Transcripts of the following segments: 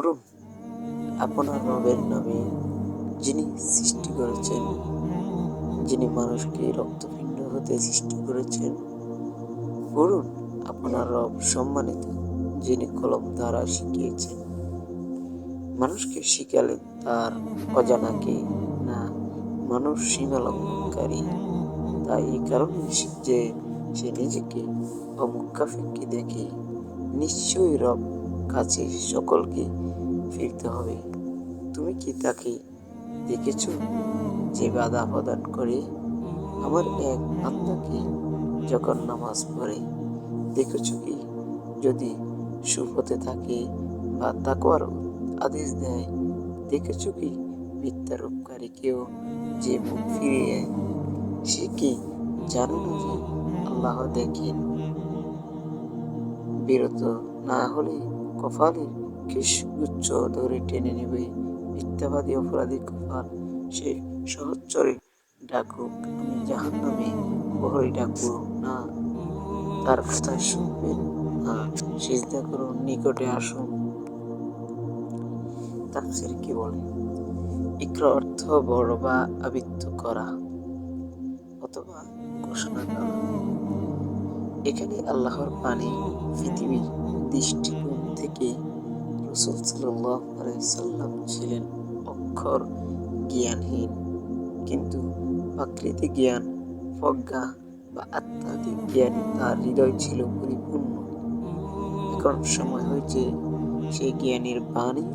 পড়ুন আপনার রবের নামে যিনি সৃষ্টি করেছেন, যিনি মানুষকে রক্তপিণ্ড হতে সৃষ্টি করেছেন পড়ুন আপনার রব সম্মানিত, যিনি কলম দ্বারা শিখিয়েছেন। মানুষকে শিখালে তার অজানাকে না, মানুষ সীমা লঙ্ঘনকারী। তাই এই কারণে যে, সে নিজেকে অমুখাফিককে দেখে নিশ্চয়ই রব কাছে সকলকে ফিরতে হবে। তুমি কি তাকে দেখেছ যে বাধা প্রদান করে? আমার এক বান্দাকে যখন নামাজ পড়ে, দেখেছ কি? যদি সুপথে থাকে বা তাকওয়ার আদেশ দেয়, দেখেছ কি? মিথ্যারোপকারীকেও যে মুখ ফিরিয়ে সে কি জানো না যে আল্লাহ দেখেন? বিরত না হলে কপালের গুচ্ছ ধরে টেনে নেবে মিথ্যাবাদী অপরাধী কপাল। সে সহচরে ডাকুক আমি জাহান নামে বহরে ডাকবো না। তার কথা শুনবেন না, সিজদা করুন নিকটে আসুন। তাফসির কি বলে? ইকরা অর্থ বড় বা আবৃত্ত করা অথবা ঘোষণা করা। এখানে আল্লাহর পানি পৃথিবীর দৃষ্টিকোণ থেকে রসুল সাল্লাম ছিলেন অক্ষর জ্ঞানহীন, কিন্তু প্রাকৃতিক জ্ঞান, প্রজ্ঞা বা আত্মাধিক জ্ঞান তার হৃদয় ছিল পরিপূর্ণ। এখন সময় হয়েছে সেই জ্ঞানের বাণী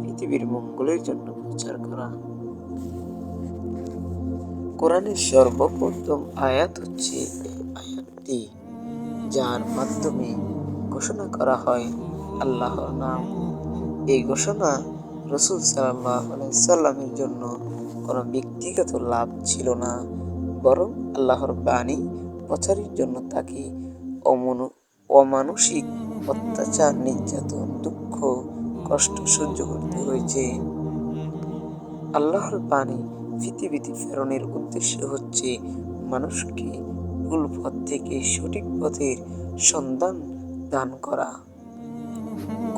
পৃথিবীর মঙ্গলের জন্য প্রচার করা। কোরআনের সর্বপ্রথম আয়াত হচ্ছে আয়াতটি, যার মাধ্যমে ঘোষণা করা হয় আল্লাহর নাম। এই ঘোষণা রসুল সাল্লামের জন্য কোনো ব্যক্তিগত লাভ ছিল না, বরং আল্লাহর বাণী প্রচারের জন্য তাকে অমনু, অমানসিক অত্যাচার, নির্যাতন, দুঃখ, কষ্ট সহ্য করতে হয়েছে। আল্লাহর বাণী পৃথিবীতে প্রেরণের উদ্দেশ্য হচ্ছে মানুষকে ভুল পথ থেকে সঠিক পথের সন্ধান দান করা।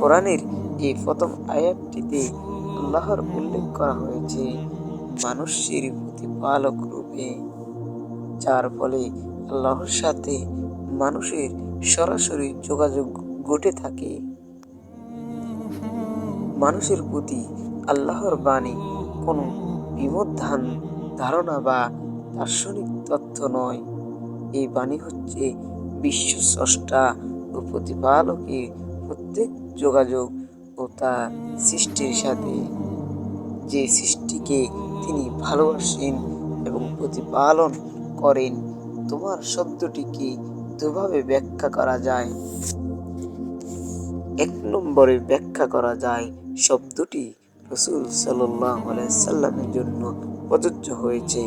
কোরআনের এই প্রথম আয়াতটিতে আল্লাহর উল্লেখ করা হয়েছে মানুষের প্রতিপালক রূপে, যার ফলে আল্লাহর সাথে মানুষের সরাসরি যোগাযোগ ঘটে থাকে। মানুষের প্রতি আল্লাহর বাণী কোনো বিমোধান ধারণা বা দার্শনিক তথ্য নয়। এই বাণী হচ্ছে বিশ্ব স্রষ্টা ও প্রতিপালকের প্রত্যেক যোগাযোগ ও তার সৃষ্টির সাথে যে সৃষ্টিকে তিনি ভালোবাসেন এবং প্রতিপালন করেন, তোমার শব্দটিকে দুভাবে ব্যাখ্যা করা যায়। এক নম্বরে ব্যাখ্যা করা যায়, শব্দটি রসুল সাল্লামের জন্য প্রযোজ্য হয়েছে।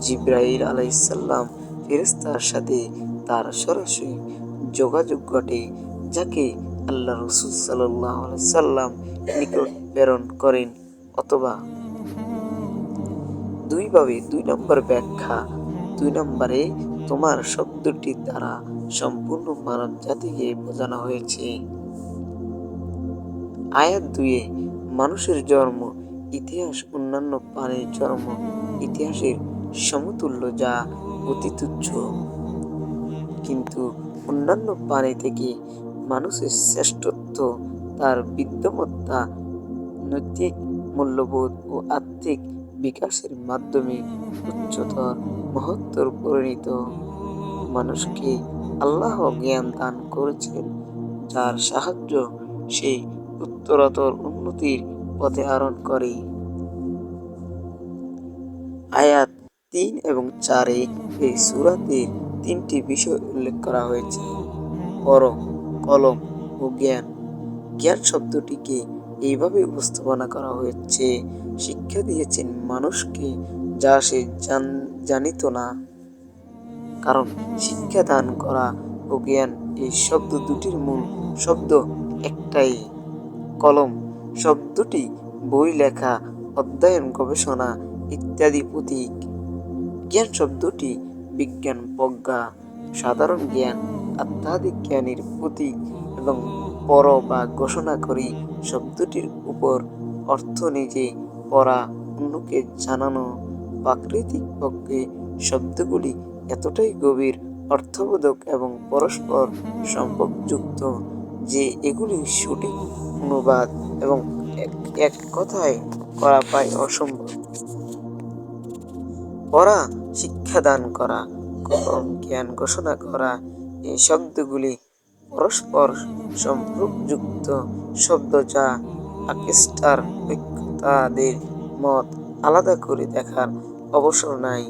জিব্রাহিল আলাইসাল্লাম ফেরেস্তার সাথে তার সরাসরি যোগাযোগ ঘটে, যাকে আল্লাহ রসুল সাল্লাহ সাল্লাম নিকট প্রেরণ করেন, অথবা দুইভাবে, দুই নম্বর ব্যাখ্যা, দুই নম্বরে তোমার শব্দটির দ্বারা সম্পূর্ণ মানব জাতিকে বোঝানো হয়েছে। আয়াত দুয়ে মানুষের জন্ম, ইতিহাস অন্যান্য প্রাণীর জন্ম, ইতিহাসের সমতুল্য যা অতি তুচ্ছ কিন্তু অন্যান্য প্রাণী থেকে মানুষের শ্রেষ্ঠত্ব, তার বিদ্যমত্তা নৈতিক মূল্যবোধ ও আর্থিক বিকাশের মাধ্যমে উচ্চতর মহত্তর পরিণত। মানুষকে আল্লাহ জ্ঞান দান করেছেন, যার সাহায্য সেই উত্তরতর উন্নতির পথে আরোহণ করে। আয়াত তিন এবং চারে এই সুরাতের তিনটি বিষয় উল্লেখ করা হয়েছে। পরম কলম ও জ্ঞান। জ্ঞান শব্দটিকে এইভাবে উপস্থাপনা করা হয়েছে, শিক্ষা দিয়েছেন মানুষকে যা সে জানিত না। কারণ শিক্ষা দান করা ও জ্ঞান এই শব্দ দুটির মূল শব্দ একটাই। কলম শব্দটি বই লেখা, অধ্যয়ন, গবেষণা ইত্যাদি প্রতীক। জ্ঞান শব্দটি বিজ্ঞান, প্রজ্ঞা, সাধারণ জ্ঞান আধ্যাত্মিক জ্ঞানের প্রতীক এবং পর বা ঘোষণা করি শব্দটির উপর অর্থ নিজে পড়া অন্যকে জানানো প্রাকৃতিক পক্ষে শব্দগুলি এতটাই গভীর, অর্থবোধক এবং পরস্পর সম্পর্কযুক্ত যে এগুলি সঠিক অনুবাদ এবং এক কথায় করা প্রায় অসম্ভব। পড়া, শিক্ষাদান করা জ্ঞান ঘোষণা করা এই শব্দগুলি পরস্পর সম্পর্কযুক্ত শব্দ যা আকেস্টার ঐক্যতাদের মত আলাদা করে দেখার অবসর নাই।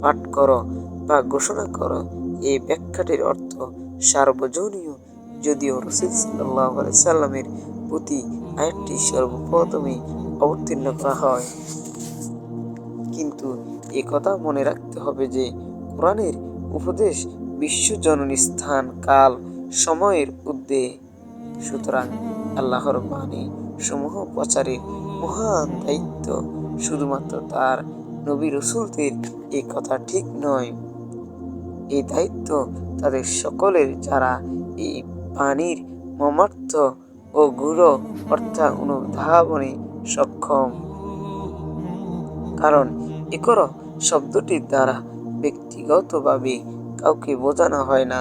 পাঠ করো বা ঘোষণা করো, এই ব্যাখ্যাটির অর্থ সার্বজনীয় যদিও রসুল সাল্লাহ সাল্লামের প্রতি আয়াতটি সর্বপ্রথমে অবতীর্ণ করা হয়। কিন্তু এ কথা মনে রাখতে হবে যে কোরআনের উপদেশ বিশ্বজননী স্থান, কাল, সময়ের উদ্দে সুতরাং আল্লাহর বাণী সমূহ প্রচারের মহান দায়িত্ব। শুধুমাত্র তার নবী রসুলদের এ কথা ঠিক নয়। এই দায়িত্ব তাদের সকলের যারা এই বাণীর মমার্থ ও গুরু অর্থাৎ অনুধাবনে সক্ষম। কারণ একর শব্দটির দ্বারা ব্যক্তিগতভাবে কাউকে বোঝানো হয় না।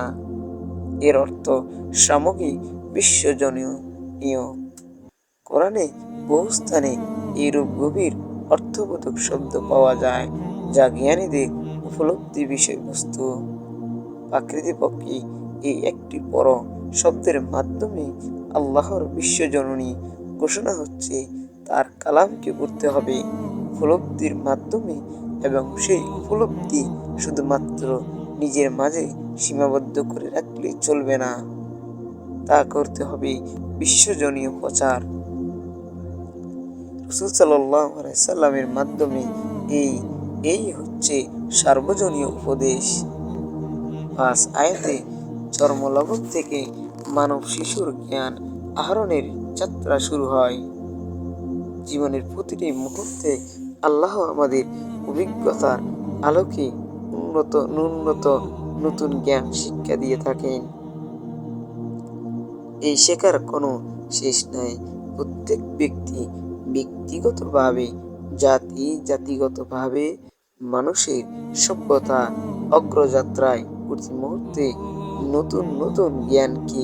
এর অর্থ সামগ্রিক বিশ্বজনীয় কোরআনে বহু স্থানে এইরূপ গভীর অর্থবোধক শব্দ পাওয়া যায়, যা জ্ঞানীদের উপলব্ধি বিষয়বস্তু। প্রকৃতিপক্ষে এই একটি বড় শব্দের মাধ্যমে আল্লাহর বিশ্বজননী ঘোষণা হচ্ছে, তার কালামকে পড়তে হবে। উপলব্ধির মাধ্যমে এবং সেই উপলব্ধি শুধুমাত্র নিজের মাঝে সীমাবদ্ধ করে রাখলে চলবে না। তা করতে হবে বিশ্বজনীয় প্রচার। রসুল সাল্লামের মাধ্যমে এই এই হচ্ছে সার্বজনীয় উপদেশ। পাঁচ আয়াতে চর্মলগন থেকে মানব শিশুর জ্ঞান আহরণের যাত্রা শুরু হয়। জীবনের প্রতিটি মুহূর্তে আল্লাহ আমাদের অভিজ্ঞতার আলোকে উন্নত ন্যূনত নতুন জ্ঞান শিক্ষা দিয়ে থাকেন। এই শেখার কোনো শেষ নাই। প্রত্যেক ব্যক্তি ব্যক্তিগতভাবে, জাতি জাতিগতভাবে মানুষের সভ্যতা অগ্রযাত্রায় প্রতি মুহূর্তে নতুন নতুন জ্ঞানকে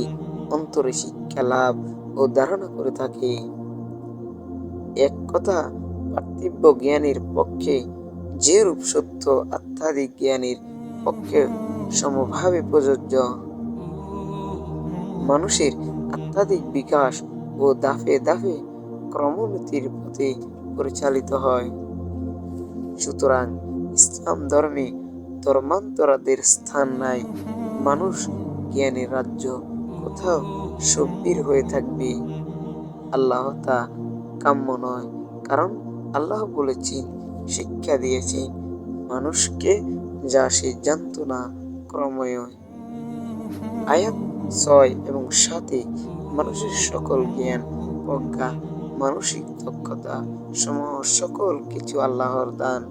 অন্তরে শিক্ষা লাভ ও ধারণা করে থাকে। এক কথা পার্থিব্য জ্ঞানের পক্ষে যে রূপ সত্য আধ্যাত্মিক জ্ঞানের পক্ষে সমভাবে প্রযোজ্য। মানুষের আধ্যাত্মিক বিকাশ ও দাফে দাফে ক্রমোন্নতির পথে পরিচালিত হয়। সুতরাং ইসলাম ধর্মে ধর্মান্তরাদের স্থান নাই। মানুষ জ্ঞানের রাজ্য কোথাও সভ্যের হয়ে থাকবে। আল্লাহ তা কাম্য নয়, কারণ আল্লাহ বলেছেন শিক্ষা দিয়েছেন মানুষকে যা সে জানত না ক্রময় আয়াত ছয় এবং সাথে মানুষের সকল জ্ঞান প্রজ্ঞা মানসিক দক্ষতা সমূহ সকল কিছু আল্লাহর দান।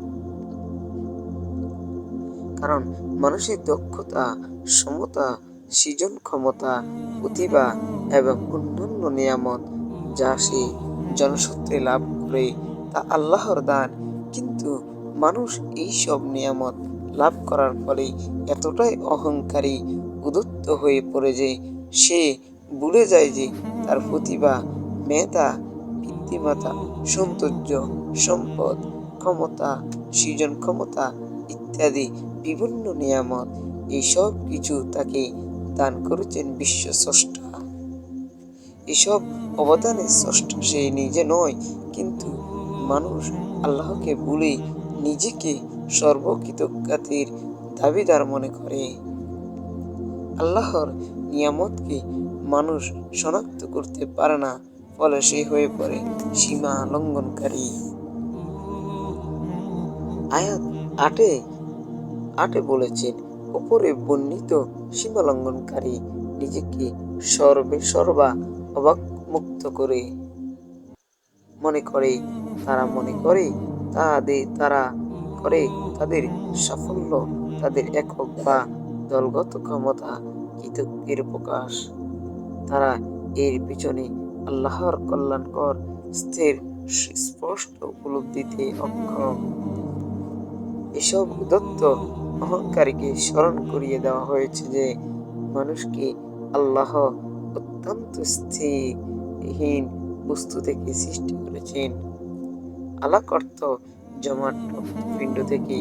কারণ মানুষের দক্ষতা, সমতা, সৃজন ক্ষমতা, প্রতিভা এবং অন্যান্য নিয়ামত যা সে জনসূত্রে লাভ করে, তা আল্লাহর দান। কিন্তু মানুষ এই সব নিয়ামত লাভ করার ফলে এতটাই অহংকারী, উদত্ত হয়ে পড়ে যে সে ভুলে যায় যে তার প্রতিভা মেধা পিতৃমাতা সৌন্দর্য, সম্পদ, ক্ষমতা, সৃজন ক্ষমতা ইত্যাদি বিভিন্ন নিয়ামত এইসব কিছু তাকে দান করেছেন বিশ্ব স্রষ্টা। এসব অবদানের স্রষ্টা সে নিজে নয়, কিন্তু মানুষ আল্লাহকে ভুলে নিজেকে সর্বকৃতজ্ঞাতির দাবিদার মনে করে। আল্লাহর নিয়ামতকে মানুষ শনাক্ত করতে পারে না, ফলে সে হয়ে পড়ে সীমা লঙ্ঘনকারী। আয়াত আটে আটে বলেছেন, উপরে বর্ণিত সীমা লঙ্ঘনকারী নিজেকে সর্বে সর্বা অবাক মুক্ত করে। মনে করে তারা মনে করে তাদের তারা করে তাদের সাফল্য, তাদের একক বা দলগত ক্ষমতা কৃতজ্ঞের প্রকাশ। তারা এর পিছনে আল্লাহর কল্যাণকর, স্থির স্পষ্ট উপলব্ধিতে অক্ষম। এসব উদত্ত অহংকারীকে স্মরণ করিয়ে দেওয়া হয়েছে যে, মানুষকে আল্লাহ অত্যন্ত স্থিরহীন বস্তু থেকে সৃষ্টি করেছেন। আলাক অর্থ জমাট পিণ্ড থেকে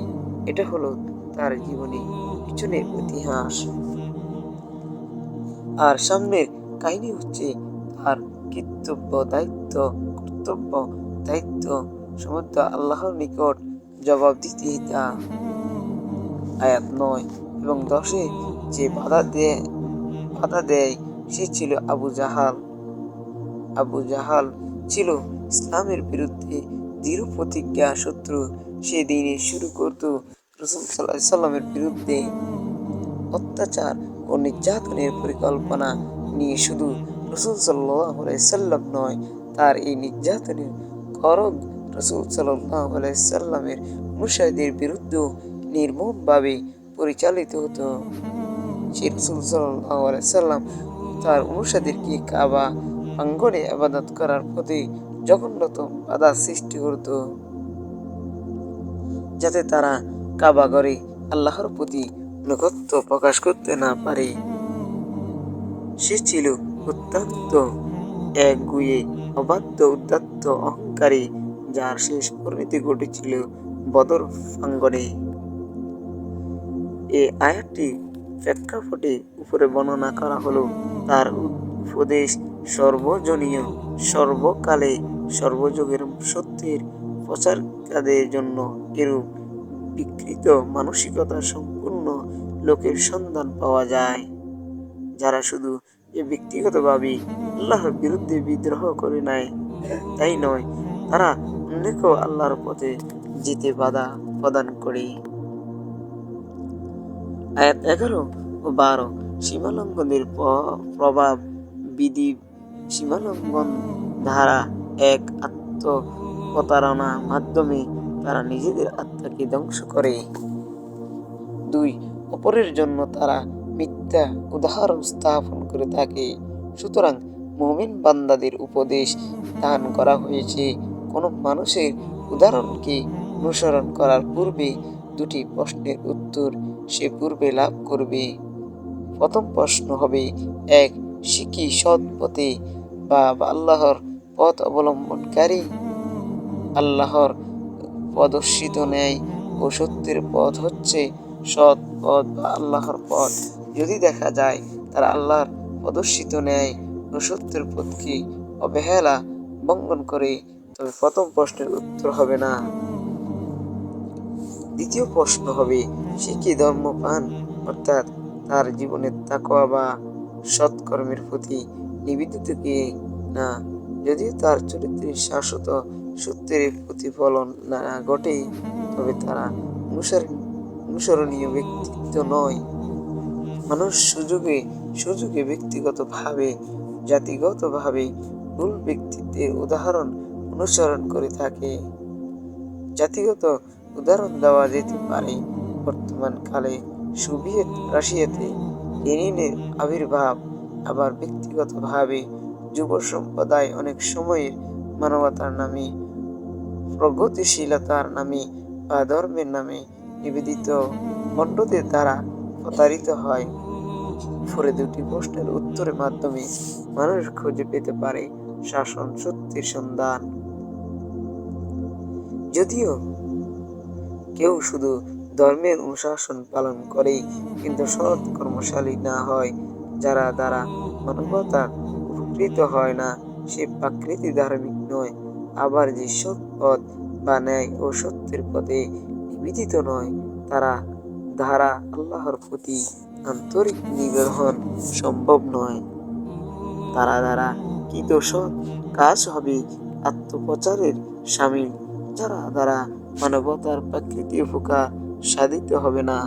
এটা হলো তার জীবনে পিছনের ইতিহাস। আর সামনের কাহিনী হচ্ছে তার কর্তব্য, দায়িত্ব কর্তব্য, দায়িত্ব সমুদ্র আল্লাহর নিকট জবাব দিতে তা আয়াত নয় এবং দশে যে বাধা দেয় বাধা দেয়, সে ছিল আবু জাহাল। আবু জাহাল ছিল ইসলামের বিরুদ্ধে দৃঢ় প্রতিজ্ঞা শত্রু সে দিনে শুরু করত রসুল সাল্লাহ সাল্লামের বিরুদ্ধে অত্যাচার ও নির্যাতনের পরিকল্পনা নিয়ে শুধু রসুল সাল্লাহ সাল্লাম নয়, তার এই নির্যাতনের করগ রসুল সাল্লাহ সাল্লামের অনুসারীদের বিরুদ্ধেও নির্মমভাবে পরিচালিত হতো। সেই রসুল সাল্লাহ সাল্লাম তার অনুসারীদেরকে কাবা আঙ্গনে আবাদত করার প্রতি জঘন্যতম বাধা সৃষ্টি করত, যাতে তারা কাবা ঘরে আল্লাহর প্রতি নৈকট্য প্রকাশ করতে না পারে। সে ছিল অত্যন্ত একগুয়ে, অবাধ্য উদ্যত্ত অহংকারী, যার শেষ পরিণতি ঘটেছিল বদর প্রাঙ্গণে। এই আয়াতটি প্রেক্ষাপটে উপরে বর্ণনা করা হলো, তার উপদেশ সর্বজনীয় সর্বকালে সর্বযুগের সত্যের প্রচারকাদের জন্য এরূপ বিকৃত মানসিকতা সম্পূর্ণ লোকের সন্ধান পাওয়া যায়। যারা শুধু এ ব্যক্তিগতভাবে আল্লাহর বিরুদ্ধে বিদ্রোহ করে নাই, তাই নয়, তারা অন্যকেও আল্লাহর পথে যেতে বাধা প্রদান করে। আয়াত এগারো ও বারো, সীমালঙ্ঘনের প্রভাব বিধি সীমালঙ্ঘন ধারা এক আত্ম প্রতারণার মাধ্যমে তারা নিজেদের আত্মাকে ধ্বংস করে। দুই, অপরের জন্য তারা মিথ্যা উদাহরণ স্থাপন করে থাকে। সুতরাং মমিন বান্দাদের উপদেশ দান করা হয়েছে। কোনো মানুষের উদাহরণকে অনুসরণ করার পূর্বে দুটি প্রশ্নের উত্তর সে পূর্বে লাভ করবে। প্রথম প্রশ্ন হবে, এক শিখি সৎ পথে বা আল্লাহর পথ অবলম্বনকারী। আল্লাহর প্রদর্শিত ন্যায় ও সত্যের পথ হচ্ছে সৎ পথ বা আল্লাহর পথ। যদি দেখা যায় তারা আল্লাহর প্রদর্শিত ন্যায় ও সত্যের পথকে অবহেলা বঙ্গন করে, তবে প্রথম প্রশ্নের উত্তর হবে না। দ্বিতীয় প্রশ্ন হবে, সে কি ধর্ম পান অর্থাৎ তার জীবনের তাকোয়া বা সৎকর্মের প্রতি নিবেদিত কি না যদিও তার চরিত্রের শাশ্বত সত্যের প্রতিফলন না ঘটে, তবে তারা অনুসরণীয় ব্যক্তিত্ব নয়। মানুষ সুযোগে সুযোগে ব্যক্তিগতভাবে, জাতিগতভাবে ভুল ব্যক্তিত্বের উদাহরণ অনুসরণ করে থাকে। জাতিগত উদাহরণ দেওয়া যেতে পারে বর্তমান কালে সোভিয়েত রাশিয়াতে লেনিনের আবির্ভাব, আবার ব্যক্তিগতভাবে যুব সম্প্রদায় অনেক সময়ের মানবতার নামে, প্রগতিশীলতার নামে বা ধর্মের নামে নিবেদিত মণ্ডদের দ্বারা প্রতারিত হয়। ফলে দুটি প্রশ্নের উত্তরের মাধ্যমে মানুষ খুঁজে পেতে পারে শাসন সত্যের সন্ধান। যদিও কেউ শুধু ধর্মের অনুশাসন পালন করে, কিন্তু সৎ কর্মশালী না হয়, যারা দ্বারা মানবতা উপকৃত হয় না, সে প্রাকৃতিক ধার্মিক নয়, আবার যে সৎ পথ বা ন্যায় ও সত্যের পথে নিবেদিত নয়, তারা ধারা আল্লাহর প্রতি আন্তরিক নিবেদন সম্ভব নয়। তারা দ্বারা কৃত সৎ কাজ হবে? আত্মপ্রচারের সামিল। যারা দ্বারা মানবতার প্রাকৃতিক উপকার সাধিত হবে না।